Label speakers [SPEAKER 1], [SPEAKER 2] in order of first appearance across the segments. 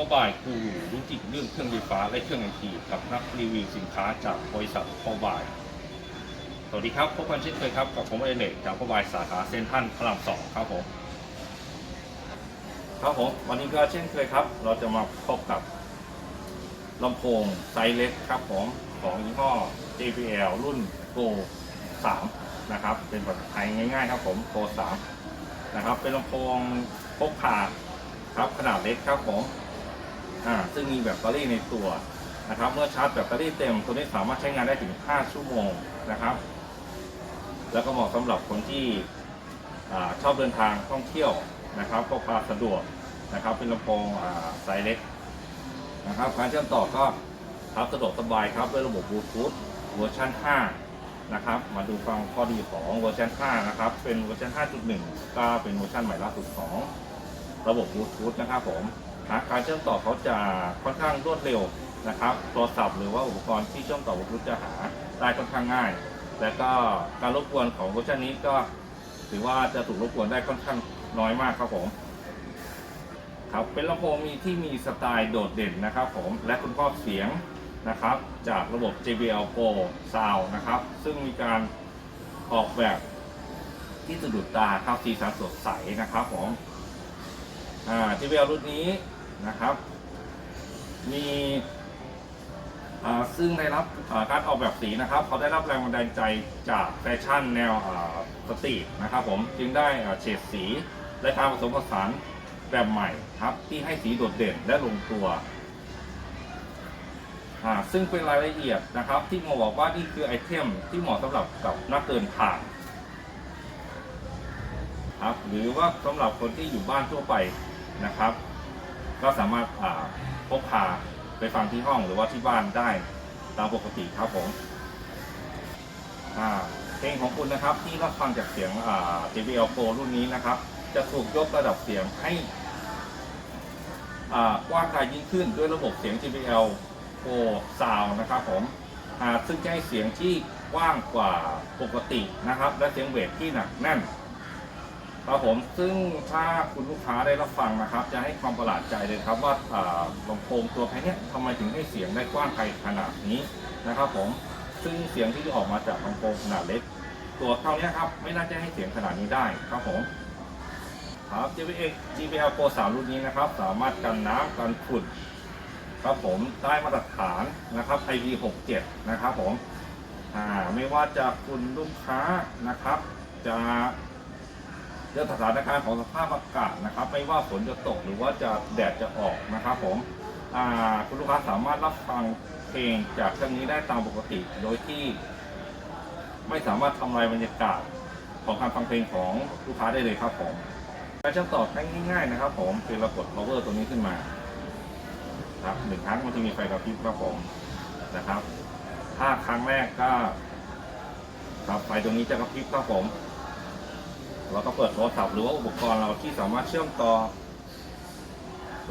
[SPEAKER 1] พ่อบายกูรู้จริงเรื่องเครื่องไฟฟ้าและเครื่องไอทีกับนักรีวิวสินค้าจากบริษัทพ่อบาย สวัสดีครับพบกันเช่นเคยครับกับผมเอเล็กจากพ่อบายสาขาเซนทรัลพระรามสองครับผมครับผมวันนี้ก็เช่นเคยครับ เราจะมาพบกับลำโพงไซส์เล็กครับผมของยี่ห้อ JBL รุ่น Go 3 นะครับ เป็นภาษาไทยง่ายๆครับผม Go 3 นะครับ เป็นลำโพงพกพาครับขนาดเล็กครับผม อ่าซึ่งมีแบตเตอรี่ในตัวนะครับเมื่อชาร์จแบตเตอรี่เต็มตัวนี้สามารถใช้งานได้ถึง 5 ชั่วโมงนะครับ แล้วก็เหมาะสำหรับคนที่อาชอบเดินทางท่องเที่ยวนะครับพกพาสะดวกนะครับ เป็นลำโพงอ่าไซเล็กนะครับการเชื่อมต่อก็ครับสะดวกสบายครับด้วยระบบบลูทูธเวอร์ชัน5นะครับมาดูฟังข้อดีของเวอร์ชัน5นะครับเป็นเวอร์ชัน5.1 ก็เป็นเวอร์ชันใหม่ล่าสุดของระบบบลูทูธนะครับผม หาการเชื่อมต่อเขาจะค่อนข้างรวดเร็วนะครับโทรศัพท์หรือว่าอุปกรณ์ที่เชื่อมต่อบลูทูธจะหาได้ค่อนข้างง่าย และก็การรบกวนของเวอร์ชันนี้ก็ถือว่าจะถูกรบกวนได้ค่อนข้างน้อยมากครับผมครับเป็นลำโพงมีที่มีสไตล์โดดเด่นนะครับ ผมและคุณภาพเสียงนะครับ จากระบบ JBL Pro Sound นะครับ ซึ่งมีการออกแบบที่สะดุดตาครับสีสันสดใสนะครับผมอ่า JBL รุ่นนี้ นะครับ มีซึ่งได้รับการออกแบบสีนะครับ เขาได้รับแรงบันดาลใจจากแฟชั่นแนวสตรีทนะครับผมจึงได้เฉดสีและการผสมผสานแบบใหม่ครับที่ให้สีโดดเด่นและลงตัว ซึ่งเป็นรายละเอียดนะครับที่หมอบอกว่านี่คือไอเทมที่เหมาะสำหรับกับนักเดินทางครับหรือว่าสำหรับคนที่อยู่บ้านทั่วไปนะครับ ก็สามารถพกพาไปฟังที่ห้องหรือว่าที่บ้านได้ตามปกติครับผมอ่าเพลงของคุณนะครับที่รับฟังจากเสียง JBL Pro รุ่นนี้นะครับ จะถูกยกระดับเสียงให้กว้างไกลยิ่งขึ้นด้วยระบบเสียง JBL Pro Sound นะครับผมซึ่งจะให้เสียงที่กว้างกว่าปกตินะครับ และเสียงเบสที่หนักแน่น ครับผมซึ่งถ้าคุณลูกค้าได้รับฟังนะครับ จะให้ความประหลาดใจเลยครับว่าลำโพงตัวแค่นี้ทำไมถึงให้เสียงได้กว้างไกลขนาดนี้นะครับผมซึ่งเสียงที่ออกมาจากลำโพงขนาดเล็ก ตัวเท่านี้ครับไม่น่าจะให้เสียงขนาดนี้ได้ครับผมครับ JBL JBL Pro 3 รุ่นนี้นะครับ สามารถกันน้ำกันฝุ่นครับผมได้มาตรฐานนะครับ IP67 นะครับผมอ่าไม่ว่าจะคุณลูกค้านะครับ จะ เรื่องสถานการณ์ของสภาพอากาศนะครับ ไม่ว่าฝนจะตกหรือว่าจะแดดจะออกนะครับผมคุณลูกค้าสามารถรับฟังเพลงจากเครื่องนี้ได้ตามปกติ โดยที่ ไม่สามารถทำลายบรรยากาศของการฟังเพลงของลูกค้าได้เลยครับผมการเชื่อมต่อง่ายๆนะครับ ผมคือเรากด power ตัวนี้ขึ้นมาครับหนึ่งครั้งมันจะมีไฟกระพริบครับผมนะครับ ถ้าครั้งแรกก็ครับไฟตรงนี้จะกระพริบครับผม เราก็เปิดโทรศัพท์หรือว่าอุปกรณ์เราที่สามารถเชื่อมต่อ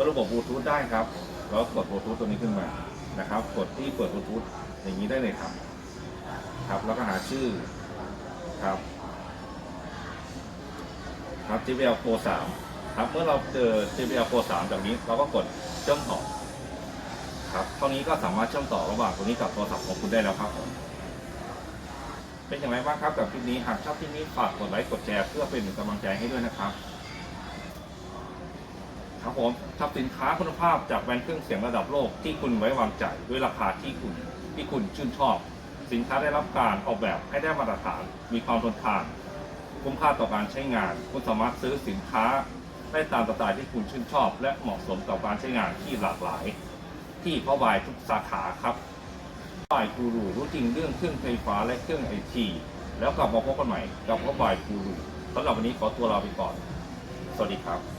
[SPEAKER 1] ระบบบลูทูธได้ครับ เราก็กดบลูทูธตัวนี้ขึ้นมานะครับ กดที่เปิดบลูทูธอย่างนี้ได้เลยครับ ครับแล้วก็หาชื่อครับครับ JBL Pro 3ครับเมื่อเราเจอ JBL Pro 3แบบนี้ เราก็กดเชื่อมต่อครับเท่านี้ก็สามารถเชื่อมต่อระหว่างตัวนี้กับโทรศัพท์ของคุณได้แล้วครับผม เป็นอย่างไรบ้างครับกับคลิปนี้หากชอบคลิปนี้ฝากกดไลค์กดแชร์เพื่อเป็นกำลังใจให้ด้วยนะครับครับผมทับสินค้าคุณภาพจากแบรนด์เครื่องเสียงระดับโลกที่คุณไว้วางใจด้วยราคาที่คุณที่คุณชื่นชอบ สินค้าได้รับการออกแบบให้ได้มาตรฐาน มีความทนทาน คุ้มค่าต่อการใช้งาน คุณสามารถซื้อสินค้าได้ตามสไตล์ที่คุณชื่นชอบ และเหมาะสมกับการใช้งานที่หลากหลาย ที่พ่อบายทุกสาขาครับ บ่ายกูรูรู้จริงเรื่องเครื่องไฟฟ้าและเครื่องไอทีแล้วกลับมาพบกันใหม่กับพ่อบายกูรูสำหรับวันนี้ขอตัวลาไปก่อน สวัสดีครับ